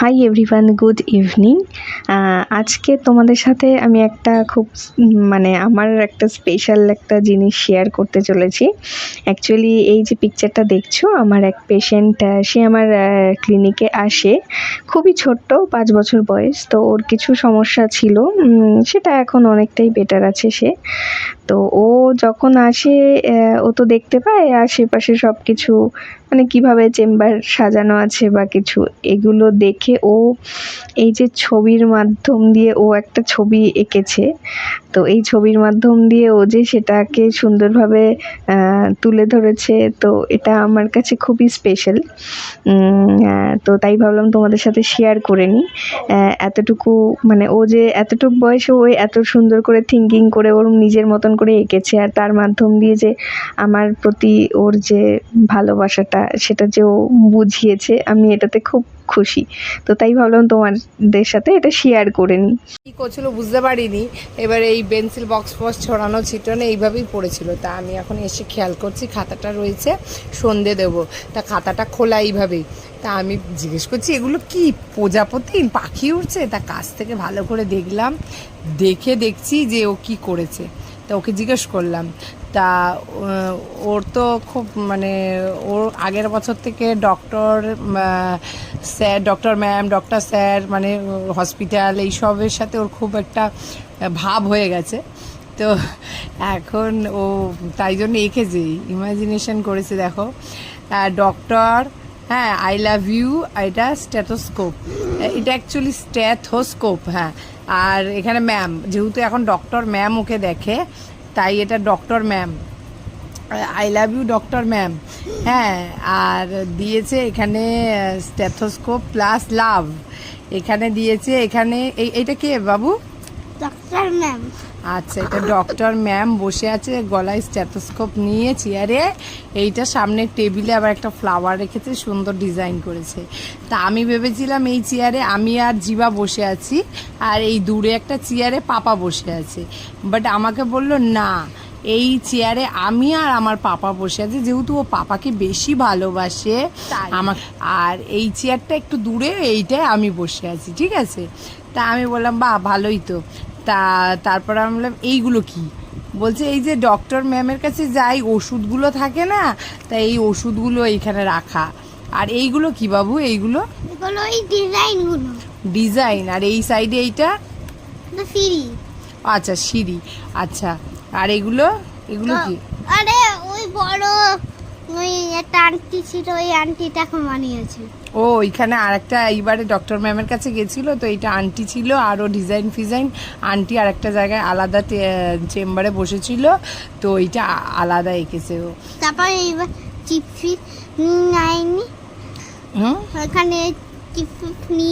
Hi everyone good evening আজকে তোমাদের সাথে আমি একটা খুব মানে আমার একটা স্পেশাল একটা জিনিস শেয়ার করতে চলেছি। অ্যাকচুয়ালি এই যে পিকচারটা দেখছ, আমার এক পেশেন্ট সে আমার ক্লিনিকে আসে। খুবই ছোট্ট, পাঁচ বছর বয়স, তো ওর কিছু সমস্যা ছিল। সেটা এখন অনেকটাই বেটার আছে সে। তো ও যখন আসে ও তো দেখতে পায়, আশেপাশে সব কিছু মানে কীভাবে চেম্বার সাজানো আছে বা কিছু, এগুলো দেখে ও এই যে ছবির মাধ্যম দিয়ে ও একটা ছবি এঁকেছে। তো এই ছবির মাধ্যম দিয়ে ও যে সেটাকে সুন্দরভাবে তুলে ধরেছে, তো এটা আমার কাছে খুবই স্পেশাল তো তাই ভাবলাম তোমাদের সাথে শেয়ার করে নিই। এতটুকু মানে ও যে এতটুকু বয়সে ওই এত সুন্দর করে থিঙ্কিং করে ওর নিজের মতন করে এঁকেছে, আর তার মাধ্যম দিয়ে যে আমার প্রতি ওর যে ভালোবাসাটা, সেটা যে ও বুঝিয়েছে, আমি এটাতে খুব খুশি। তো তাই ভাবলাম তোমাদের সাথে এটা শেয়ার করে নিই। কি করছিল বুঝতে পারিনি। এবার এই পেন্সিল বক্স ফক্স ছড়ানো ছিটানো এইভাবেই পড়েছিল। তা আমি এখন এসে খেয়াল করছি, খাতাটা রয়েছে, সন্ধে দেবো। তা খাতাটা খোলা এইভাবেই। তা আমি জিজ্ঞেস করছি, এগুলো কি প্রজাপতি? পাখি উঠছে তা কাছ থেকে ভালো করে দেখলাম। দেখে দেখছি যে ও কি করেছে। তা ওকে জিজ্ঞেস করলাম। তা ওর তো খুব মানে ওর আগের বছর থেকে doctor sir doctor ma'am doctor sir মানে হসপিটাল এইসবের সাথে ওর খুব একটা ভাব হয়ে গেছে। তো এখন ও তাই জন্য এঁকেছে ইমাজিনেশন করেছে, দেখো। ডক্টর হ্যাঁ আই লাভ ইউ এটা স্ট্যাথোস্কোপ এটা অ্যাকচুয়ালি স্ট্যাথোস্কোপ হ্যাঁ। আর এখানে ম্যাম যেহেতু এখন ডক্টর ম্যাম ওকে দেখে তাই এটা doctor ma'am I love you doctor ma'am হ্যাঁ আর দিয়েছে এখানে স্ট্যাথোস্কোপ প্লাস লাভ এখানে দিয়েছে, এখানে, এই, এইটা কে বাবু? ডক্টর ম্যাম আচ্ছা এটা ডক্টর ম্যাম বসে আছে গলায় স্টেথোস্কোপ নিয়ে চেয়ারে এইটা সামনে টেবিলে আবার একটা ফ্লাওয়ার রেখেছে সুন্দর ডিজাইন করেছে। তা আমি ভেবেছিলাম এই চেয়ারে আমি আর জিবা বসে আছি আর এই দূরে একটা চেয়ারে পাপা বসে আছে। বাট আমাকে বলল না এই চেয়ারে আমি আর আমার পাপা বসে আছি যেহেতু ও পাপাকে বেশি ভালোবাসে আমার আর এই চেয়ারটা একটু দূরে এইটাই আমি বসে আছি ঠিক আছে? তা আমি বললাম বাহ ভালোই তো। তা তারপর আমি বললাম এইগুলো কি? বলছে এই যে ডক্টর ম্যামের কাছে যাই ওষুধগুলো থাকে না তা এই ওষুধগুলো এইখানে রাখা। আর এইগুলো কি বাবু এইগুলো? ডিজাইনগুলো ডিজাইন আর এই সাইডে এইটা? ফ্রি আচ্ছা সিঁড়ি। আচ্ছা আর এগুলো? এগুলো কি? আরে ওই বড় ওই একটা আন্টি ছিল ওই আন্টিটা এখন বানিয়েছে। ও ওইখানে আর একটা এইবারে ডক্টর ম্যামের কাছে গেছিল তো এটা আন্টি ছিল আরও ডিজাইন ফিজাইন আন্টি আর একটা জায়গায় আলাদা চেম্বারে বসেছিল তো এইটা আলাদা এঁকেছে ও। তারপর এইবার চিপ ফিপ নাইনি হুম? ওখানে চিপ নিয়ে